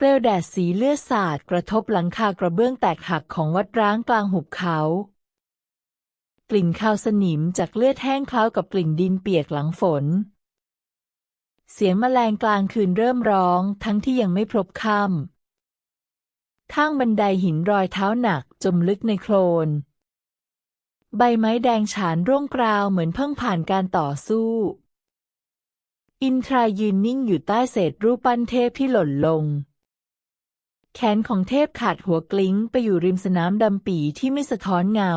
เปลวแดดสีเลือดสาดกระทบหลังคากระเบื้องแตกหักของวัดร้างกลางหุบเขา กลิ่นคาวสนิมจากเลือดแห้งเคล้ากับกลิ่นดินเปียกหลังฝน เสียงแมลงกลางคืนเริ่มร้องทั้งที่ยังไม่พบค่ำข้างบันไดหินรอยเท้าหนักจมลึกในโคลน ใบไม้แดงฉานร่วงกราวเหมือนเพิ่งผ่านการต่อสู้อินทรายืนนิ่งอยู่ใต้เศษรูปปั้นเทพที่หล่นลง แขนของเทพขาดหัวกลิ้งไปอยู่ริมสนามดำปีที่ไม่สะท้อนเงา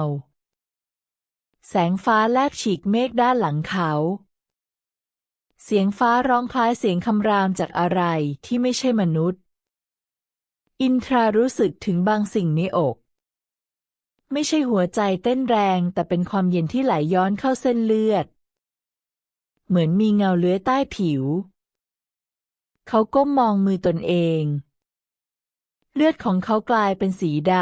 แสงฟ้าแลบฉีกเมฆด้านหลังเขา เสียงฟ้าร้องคล้ายเสียงคำรามจากอะไรที่ไม่ใช่มนุษย์ อินทรารู้สึกถึงบางสิ่งในอก ไม่ใช่หัวใจเต้นแรงแต่เป็นความเย็นที่ไหลย้อนเข้าเส้นเลือด เหมือนมีเงาเลื้อยใต้ผิว เขาก้มมองมือตนเอง เลือดของเขากลายเป็นสีด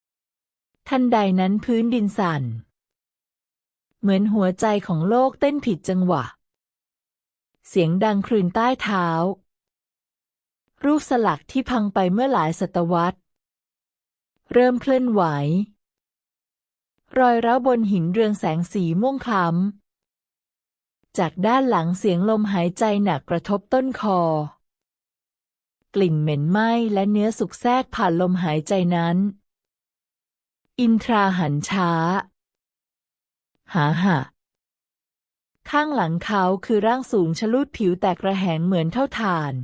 ำ ทันใดนั้นพื้นดินสั่น เหมือนหัวใจของโลกเต้นผิดจังหวะ เสียงดังคลื่นใต้เท้า รูปสลักที่พังไปเมื่อหลายศตวรรษ เริ่มเคลื่อนไหว รอยร้าวบนหินเรืองแสงสีม่วงคล้ำจากด้านหลังเสียงลมหายใจหนักกระทบต้นคอ กลิ่นเหม็นไหม้และเนื้อสุกแทรกผ่านลมหายใจนั้น อินทราหันช้า หาหะข้างหลังเขาคือร่างสูงชะลูดผิวแตกระแหงเหมือนเท่าถ่าน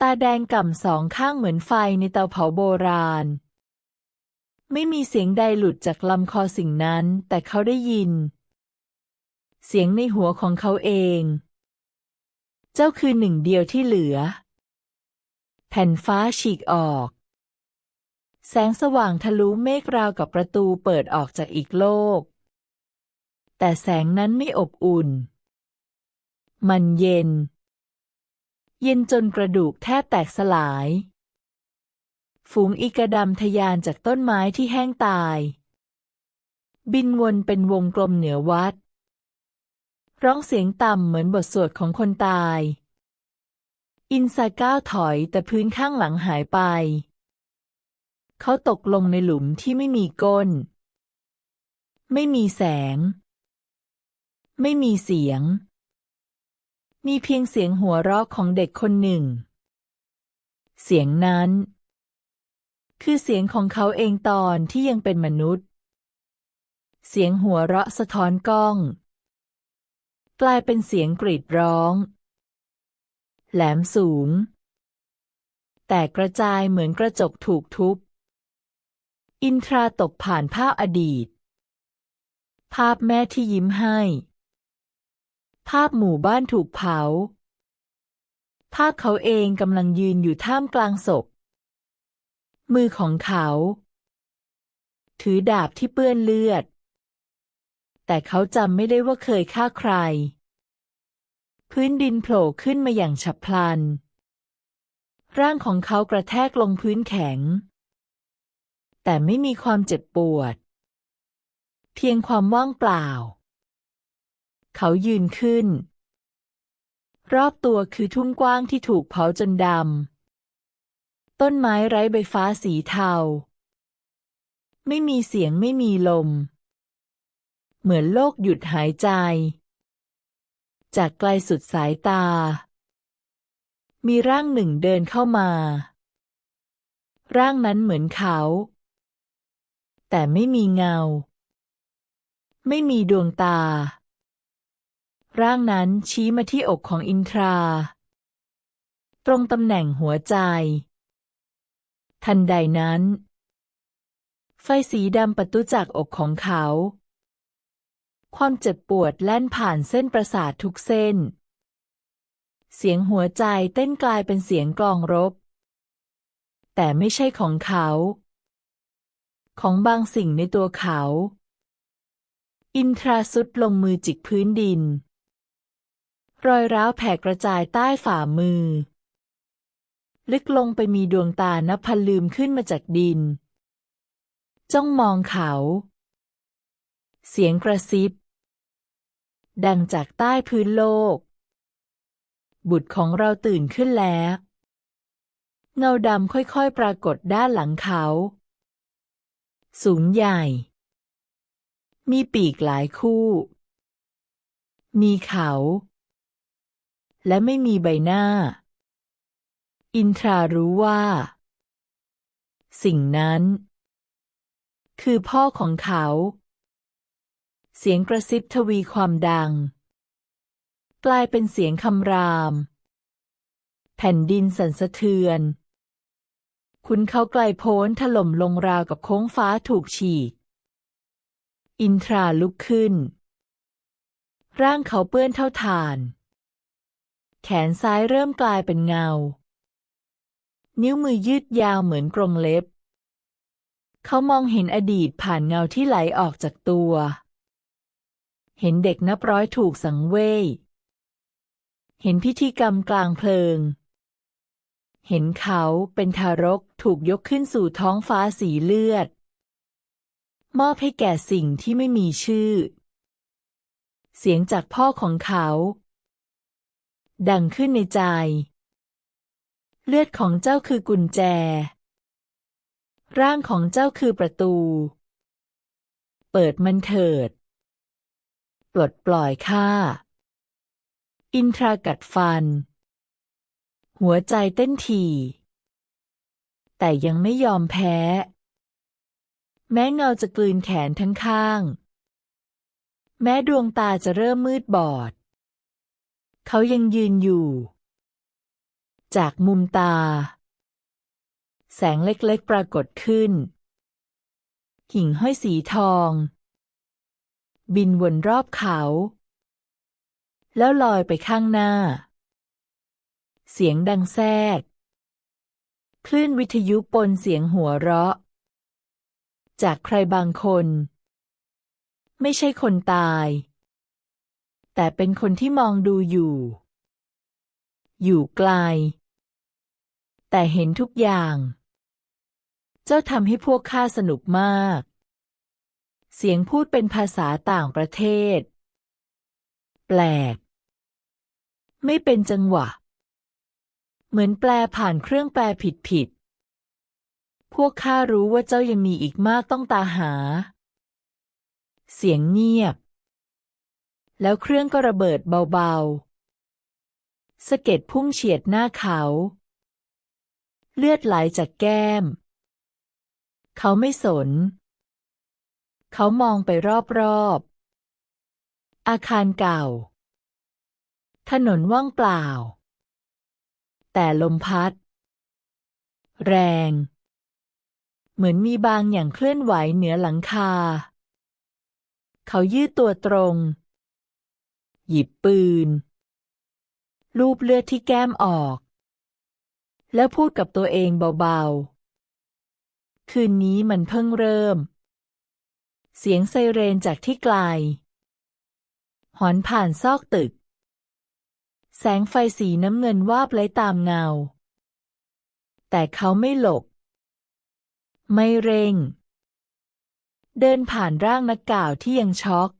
ตาแดงก่ำสองข้างเหมือนไฟในเตาเผาโบราณ ไม่มีเสียงใดหลุดจากลำคอสิ่งนั้น แต่เขาได้ยิน เสียงในหัวของเขาเอง เจ้าคือหนึ่งเดียวที่เหลือ แผ่นฟ้าฉีกออก แสงสว่างทะลุเมฆราวกับประตูเปิดออกจากอีกโลก แต่แสงนั้นไม่อบอุ่น มันเย็น เย็นจนกระดูกแทบแตกสลาย ฝูงอีกระดำทะยานจากต้นไม้ที่แห้งตาย บินวนเป็นวงกลมเหนือวัด ร้องเสียงต่ำเหมือนบทสวดของคนตาย อินซาก้าวถอยแต่พื้นข้างหลังหายไป เขาตกลงในหลุมที่ไม่มีก้น ไม่มีแสง ไม่มีเสียง มีเพียงเสียงหัวเราะของเด็กคนหนึ่ง เสียงนั้น คือเสียงของเขาเองตอนที่ยังเป็นมนุษย์ เสียงหัวเราะสะท้อนกล้อง กลายเป็นเสียงกรีดร้อง แหลมสูง แต่กระจายเหมือนกระจกถูกทุบ อินทราตกผ่านภาพอดีต ภาพแม่ที่ยิ้มให้ ภาพหมู่บ้านถูกเผา ภาพเขาเองกำลังยืนอยู่ท่ามกลางศพ มือของเขา ถือดาบที่เปื้อนเลือด แต่เขาจำไม่ได้ว่าเคยฆ่าใคร พื้นดินโผล่ขึ้นมาอย่างฉับพลัน ร่างของเขากระแทกลงพื้นแข็ง แต่ไม่มีความเจ็บปวด เพียงความว่างเปล่า เขายืนขึ้น รอบตัวคือทุ่งกว้างที่ถูกเผาจนดำ ต้นไม้ไร้ใบฟ้าสีเทา ไม่มีเสียงไม่มีลม เหมือนโลกหยุดหายใจ จากไกลสุดสายตา มีร่างหนึ่งเดินเข้ามา ร่างนั้นเหมือนเขา แต่ไม่มีเงา ไม่มีดวงตา ร่างนั้นชี้มาที่อกของอินทรา ตรงตำแหน่งหัวใจ ทันใดนั้น ไฟสีดำประตุจากอกของเขา ความเจ็บปวดแล่นผ่านเส้นประสาททุกเส้น เสียงหัวใจเต้นกลายเป็นเสียงกลองรบ แต่ไม่ใช่ของเขา ของบางสิ่งในตัวเขา อินทราสุดลงมือจิกพื้นดิน รอยร้าวแผ่กระจายใต้ฝ่ามือ ลึกลงไปมีดวงตานับพันลืมขึ้นมาจากดิน จ้องมองเขา เสียงกระซิบ ดังจากใต้พื้นโลก บุตรของเราตื่นขึ้นแล้ว เงาดำค่อยๆปรากฏด้านหลังเขา สูงใหญ่ มีปีกหลายคู่ มีเขา และไม่มีใบหน้า อินทรารู้ว่า สิ่งนั้นคือพ่อของเขา เสียงกระซิบทวีความดัง กลายเป็นเสียงคำราม แผ่นดินสั่นสะเทือน คุณเขาไกลโพ้นถล่มลงราวกับโค้งฟ้าถูกฉีก อินทราลุกขึ้น ร่างเขาเปื้อนเท่าฐาน แขนซ้ายเริ่มกลายเป็นเงา นิ้วมือยืดยาวเหมือนกรงเล็บ เขามองเห็นอดีตผ่านเงาที่ไหลออกจากตัว เห็นเด็กนับร้อยถูกสังเวย เห็นพิธีกรรมกลางเพลิง เห็นเขาเป็นทารกถูกยกขึ้นสู่ท้องฟ้าสีเลือด มอบให้แก่สิ่งที่ไม่มีชื่อ เสียงจากพ่อของเขา ดังขึ้นในใจ เลือดของเจ้าคือกุญแจ ร่างของเจ้าคือประตู เปิดมันเถิด ปลดปล่อยข้าอินทรากัดฟัน หัวใจเต้นถี่แต่ยังไม่ยอมแพ้ แม้เงาจะกลืนแขนทั้งข้าง แม้ดวงตาจะเริ่มมืดบอด เขายังยืนอยู่ จากมุมตา แสงเล็กๆปรากฏขึ้น หิ่งห้อยสีทอง บินวนรอบเขา แล้วลอยไปข้างหน้า เสียงดังแทรก คลื่นวิทยุปนเสียงหัวเราะ จากใครบางคน ไม่ใช่คนตาย แต่เป็นคนที่มองดูอยู่ อยู่ไกล แต่เห็นทุกอย่าง เจ้าทำให้พวกข้าสนุกมาก เสียงพูดเป็นภาษาต่างประเทศ แปลก ไม่เป็นจังหวะ เหมือนแปลผ่านเครื่องแปลผิดผิด พวกข้ารู้ว่าเจ้ายังมีอีกมากต้องตาหา เสียงเงียบ แล้วเครื่องก็ระเบิดเบาๆ สะเก็ดพุ่งเฉียดหน้าเขา เลือดไหลจากแก้ม เขาไม่สน เขามองไปรอบๆ อาคารเก่า ถนนว่างเปล่า แต่ลมพัด แรง เหมือนมีบางอย่างเคลื่อนไหวเหนือหลังคา เขายืดตัวตรง หยิบปืน ลูบเลือดที่แก้มออก แล้วพูดกับตัวเองเบาๆ คืนนี้มันเพิ่งเริ่ม เสียงไซเรนจากที่ไกล หอนผ่านซอกตึก แสงไฟสีน้ำเงินวาบไล้ตามเงา แต่เขาไม่หลบ ไม่เร่ง เดินผ่านร่างนักก่าวที่ยังช็อก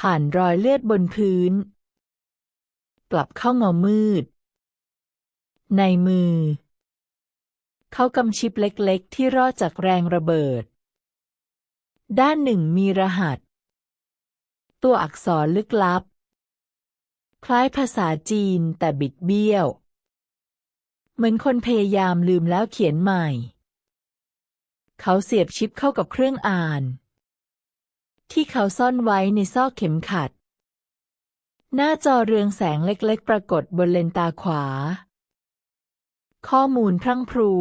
ผ่านรอยเลือดบนพื้น กลับเข้าเงามืด ในมือ เขากำชิปเล็กๆ ที่รอดจากแรงระเบิด ด้านหนึ่งมีรหัส ตัวอักษรลึกลับ คล้ายภาษาจีนแต่บิดเบี้ยว เหมือนคนพยายามลืมแล้วเขียนใหม่ เขาเสียบชิปเข้ากับเครื่องอ่าน ที่เขาซ่อนไว้ในซอกเข็มขัด หน้าจอเรืองแสงเล็กๆ ปรากฏบนเลนตาขวา ข้อมูลพรั่งพรู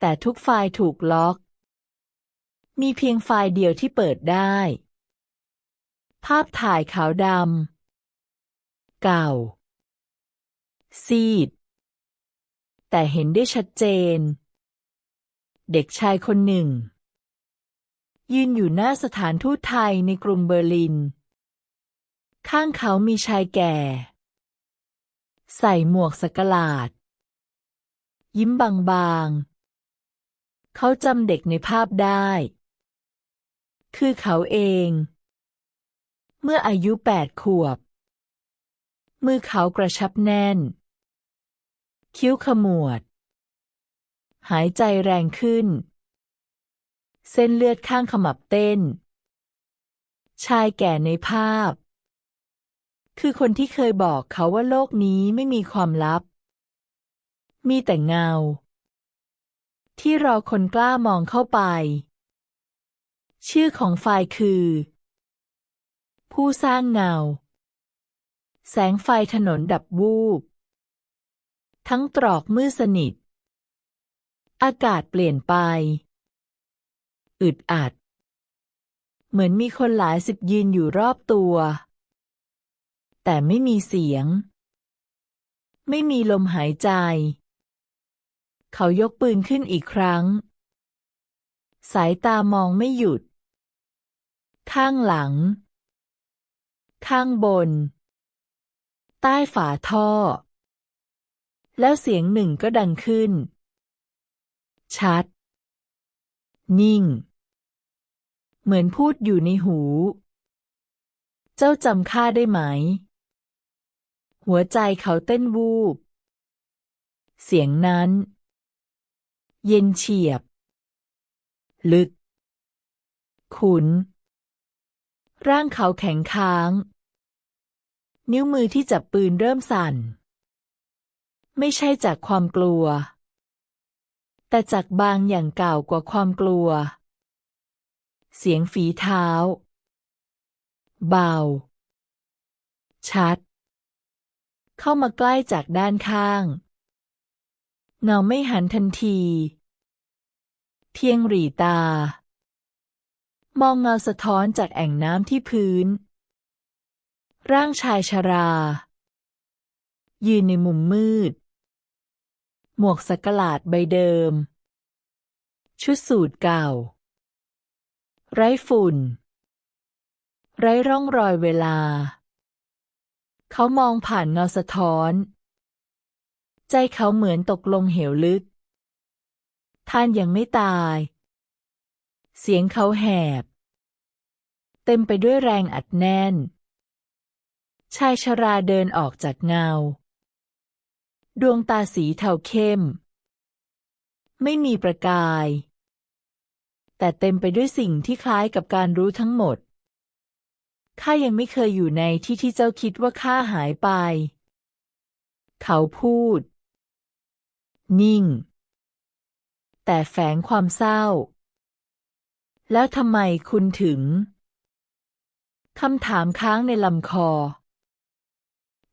แต่ทุกไฟล์ถูกล็อก มีเพียงไฟล์เดียวที่เปิดได้ ภาพถ่ายขาวดำเก่า ซีด แต่เห็นได้ชัดเจน เด็กชายคนหนึ่ง ยืนอยู่หน้าสถานทูตไทยในกรุงเบอร์ลิน ข้างเขามีชายแก่ ใส่หมวกสกลาด ยิ้มบางๆเขาจำเด็กในภาพได้ คือเขาเอง เมื่ออายุแปดขวบ มือเขากระชับแน่น คิ้วขมวด หายใจแรงขึ้น เส้นเลือดข้างขมับเต้น ชายแก่ในภาพ คือคนที่เคยบอกเขาว่าโลกนี้ไม่มีความลับ มีแต่เงา ที่รอคนกล้ามองเข้าไป ชื่อของไฟล์คือ ผู้สร้างเงา แสงไฟถนนดับวูบ ทั้งตรอกมืดสนิท อากาศเปลี่ยนไป อึดอัด เหมือนมีคนหลายสิบยืนอยู่รอบตัว แต่ไม่มีเสียง ไม่มีลมหายใจ เขายกปืนขึ้นอีกครั้งสายตามองไม่หยุด ข้างหลัง ข้างบน ใต้ฝาท่อ แล้วเสียงหนึ่งก็ดังขึ้น ชัด นิ่ง เหมือนพูดอยู่ในหู เจ้าจำข้าได้ไหม หัวใจเขาเต้นวูบ เสียงนั้น เย็นเฉียบ ลึกขุน ร่างเขาแข็งค้าง นิ้วมือที่จับปืนเริ่มสั่น ไม่ใช่จากความกลัว แต่จากบางอย่างเก่ากว่าความกลัว เสียงฝีเท้า เบา ชัด เข้ามาใกล้จากด้านข้างเงาไม่หันทันที เพียงหรีตา มองเงาสะท้อนจากแอ่งน้ำที่พื้น ร่างชายชรา ยืนในมุมมืด หมวกสักหลาดใบเดิม ชุดสูทเก่า ไร้ฝุ่น ไร้ร่องรอยเวลา เขามองผ่านเงาสะท้อน ใจเขาเหมือนตกลงเหวลึก ท่านยังไม่ตายเสียงเขาแหบ เต็มไปด้วยแรงอัดแน่น ชายชราเดินออกจากเงา ดวงตาสีเทาเข้ม ไม่มีประกาย แต่เต็มไปด้วยสิ่งที่คล้ายกับการรู้ทั้งหมด ข้ายังไม่เคยอยู่ในที่ที่เจ้าคิดว่าข้าหายไป เขาพูด นิ่ง แต่แฝงความเศร้า แล้วทำไมคุณถึง คำถามค้างในลำคอ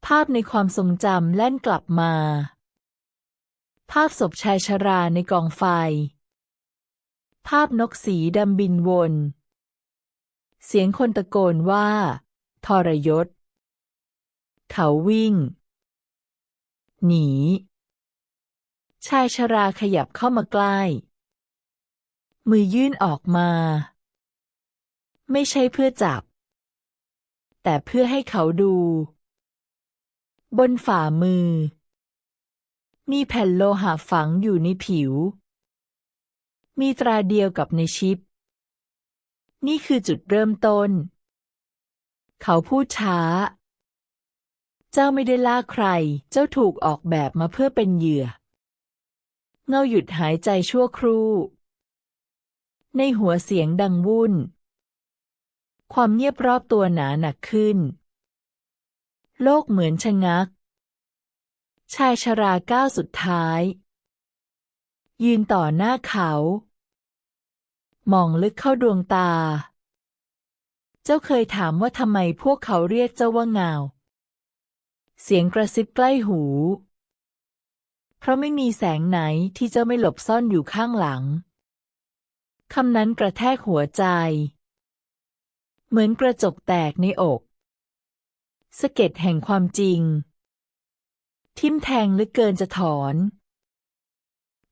ภาพในความทรงจำแล่นกลับมา ภาพศพชายชราในกองไฟ ภาพนกสีดำบินวน เสียงคนตะโกนว่า ทรยศ เขาวิ่ง หนี ชายชราขยับเข้ามาใกล้ มือยื่นออกมา ไม่ใช่เพื่อจับ แต่เพื่อให้เขาดู บนฝ่ามือ มีแผ่นโลหะฝังอยู่ในผิว มีตราเดียวกับในชิป นี่คือจุดเริ่มต้น เขาพูดช้า เจ้าไม่ได้ล่าใคร เจ้าถูกออกแบบมาเพื่อเป็นเหยื่อ เงาหยุดหายใจชั่วครู่ ในหัวเสียงดังวุ่น ความเงียบรอบตัวหนาหนักขึ้น โลกเหมือนชะงัก ชายชราก้าวสุดท้าย ยืนต่อหน้าเขา มองลึกเข้าดวงตา เจ้าเคยถามว่าทำไมพวกเขาเรียกเจ้าว่าเงา เสียงกระซิบใกล้หู เพราะไม่มีแสงไหนที่เจ้าไม่หลบซ่อนอยู่ข้างหลังคำนั้นกระแทกหัวใจ เหมือนกระจกแตกในอกสะเก็ดแห่งความจริง ทิมแทงลึกเกินจะถอน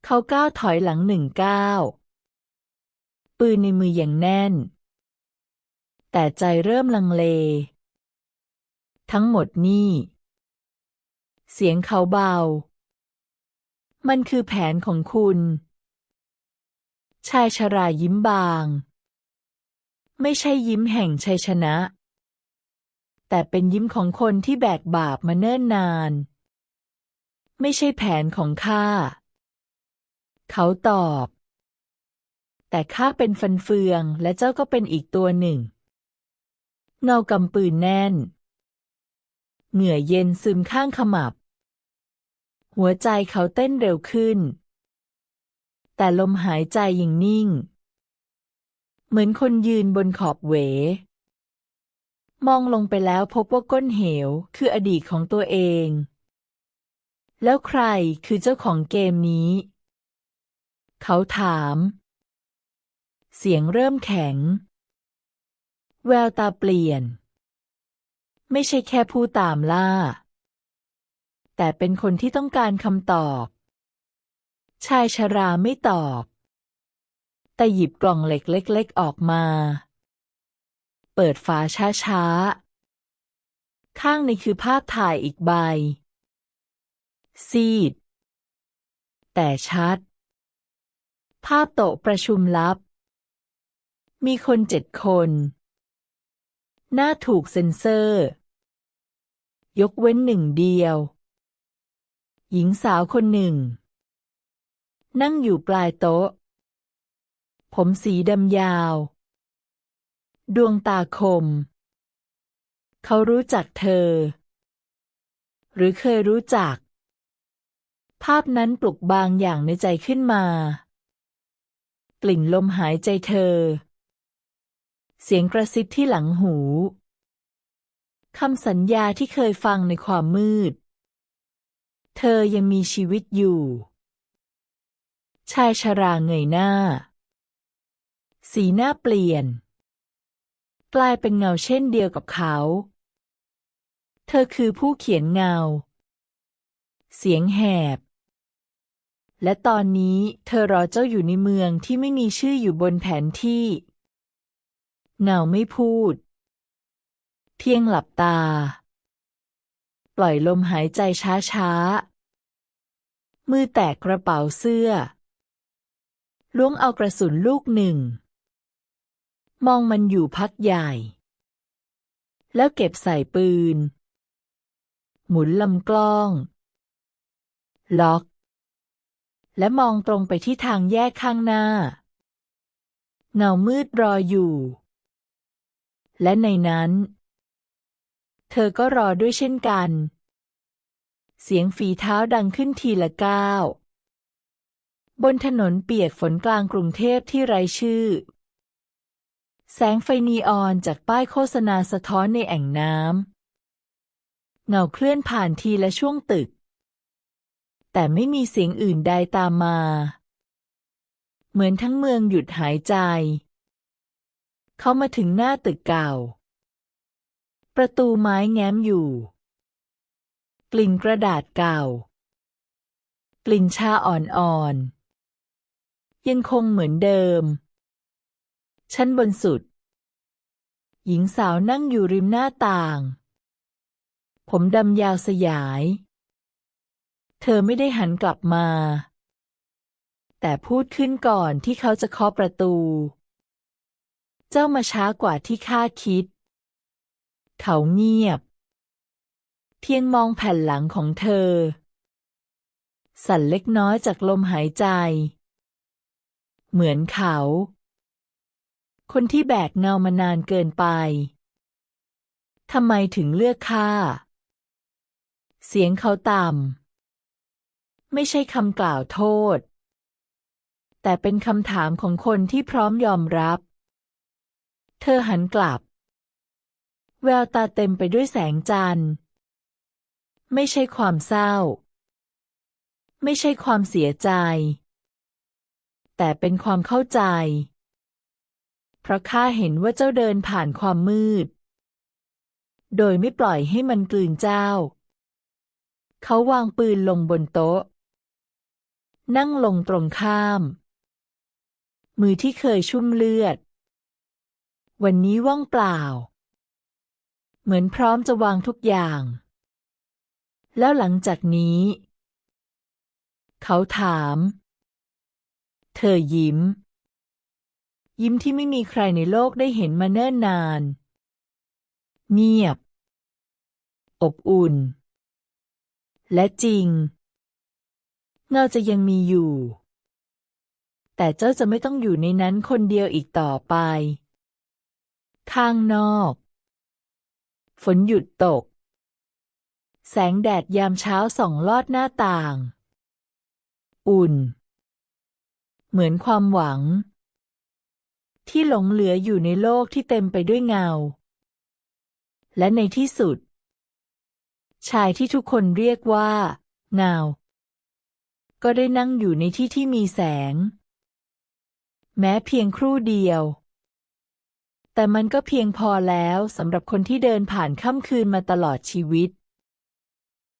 เขาก้าวถอยหลังหนึ่งก้าวปืนในมืออย่างแน่น แต่ใจเริ่มลังเล ทั้งหมดนี่ เสียงเขาเบา มันคือแผนของคุณ ชายชรายิ้มบาง ไม่ใช่ยิ้มแห่งชัยชนะ แต่เป็นยิ้มของคนที่แบกบาปมาเนิ่นนาน ไม่ใช่แผนของข้า เขาตอบ แต่ข้าเป็นฟันเฟืองและเจ้าก็เป็นอีกตัวหนึ่ง เงากำปืนแน่น เหงื่อเย็นซึมข้างขมับ หัวใจเขาเต้นเร็วขึ้น แต่ลมหายใจยังนิ่ง เหมือนคนยืนบนขอบเหว มองลงไปแล้วพบว่าก้นเหวคืออดีตของตัวเอง แล้วใครคือเจ้าของเกมนี้ เขาถาม เสียงเริ่มแข็ง แววตาเปลี่ยน ไม่ใช่แค่ผู้ตามล่า แต่เป็นคนที่ต้องการคำตอบ ชายชราไม่ตอบ แต่หยิบกล่องเหล็กเล็ก ๆ ออกมา เปิดฝาช้า ๆ ข้างในคือภาพถ่ายอีกใบ ซีด แต่ชัด ภาพโต๊ะประชุมลับ มีคนเจ็ดคน หน้าถูกเซ็นเซอร์ ยกเว้นหนึ่งเดียว หญิงสาวคนหนึ่ง นั่งอยู่ปลายโต๊ะ ผมสีดำยาว ดวงตาคม เขารู้จักเธอ หรือเคยรู้จัก ภาพนั้นปลุกบางอย่างในใจขึ้นมา กลิ่นลมหายใจเธอ เสียงกระซิบที่หลังหูคำสัญญาที่เคยฟังในความมืด เธอยังมีชีวิตอยู่ ชายชราเงยหน้า สีหน้าเปลี่ยน กลายเป็นเงาเช่นเดียวกับเขา เธอคือผู้เขียนเงา เสียงแหบ และตอนนี้เธอรอเจ้าอยู่ในเมืองที่ไม่มีชื่ออยู่บนแผนที่ เงาไม่พูด เพียงหลับตา ปล่อยลมหายใจช้าๆ มือแตกกระเป๋าเสื้อล้วงเอากระสุนลูกหนึ่ง มองมันอยู่พักใหญ่ แล้วเก็บใส่ปืน หมุนลำกล้อง ล็อก และมองตรงไปที่ทางแยกข้างหน้า เงามืดรออยู่ และในนั้น เธอก็รอด้วยเช่นกัน เสียงฝีเท้าดังขึ้นทีละก้าวบนถนนเปียกฝนกลางกรุงเทพที่ไร้ชื่อ แสงไฟนีออนจากป้ายโฆษณาสะท้อนในแอ่งน้ำ เงาเคลื่อนผ่านทีละช่วงตึก แต่ไม่มีเสียงอื่นใดตามมา เหมือนทั้งเมืองหยุดหายใจ เขามาถึงหน้าตึกเก่า ประตูไม้แง้มอยู่ กลิ่นกระดาษเก่า กลิ่นชาอ่อนๆ ยังคงเหมือนเดิม ชั้นบนสุด หญิงสาวนั่งอยู่ริมหน้าต่าง ผมดำยาวสยาย เธอไม่ได้หันกลับมา แต่พูดขึ้นก่อนที่เขาจะเคาะประตู เจ้ามาช้ากว่าที่ข้าคิด เขาเงียบ เพียงมองแผ่นหลังของเธอ สั่นเล็กน้อยจากลมหายใจ เหมือนเขา คนที่แบกเงามานานเกินไปทำไมถึงเลือกข้า เสียงเขาต่ำ ไม่ใช่คำกล่าวโทษ แต่เป็นคำถามของคนที่พร้อมยอมรับ เธอหันกลับ แววตาเต็มไปด้วยแสงจันทร์ ไม่ใช่ความเศร้า ไม่ใช่ความเสียใจ แต่เป็นความเข้าใจ เพราะข้าเห็นว่าเจ้าเดินผ่านความมืด โดยไม่ปล่อยให้มันกลืนเจ้า เขาวางปืนลงบนโต๊ะ นั่งลงตรงข้าม มือที่เคยชุ่มเลือด วันนี้ว่างเปล่า เหมือนพร้อมจะวางทุกอย่าง แล้วหลังจากนี้ เขาถาม เธอยิ้ม ยิ้มที่ไม่มีใครในโลกได้เห็นมาเนิ่นนาน เงียบ อบอุ่น และจริง เงาจะยังมีอยู่ แต่เจ้าจะไม่ต้องอยู่ในนั้นคนเดียวอีกต่อไป ข้างนอก ฝนหยุดตก แสงแดดยามเช้าส่องลอดหน้าต่าง อุ่น เหมือนความหวัง ที่หลงเหลืออยู่ในโลกที่เต็มไปด้วยเงา และในที่สุด ชายที่ทุกคนเรียกว่า เงา ก็ได้นั่งอยู่ในที่ที่มีแสง แม้เพียงครู่เดียว แต่มันก็เพียงพอแล้วสำหรับคนที่เดินผ่านค่ำคืนมาตลอดชีวิต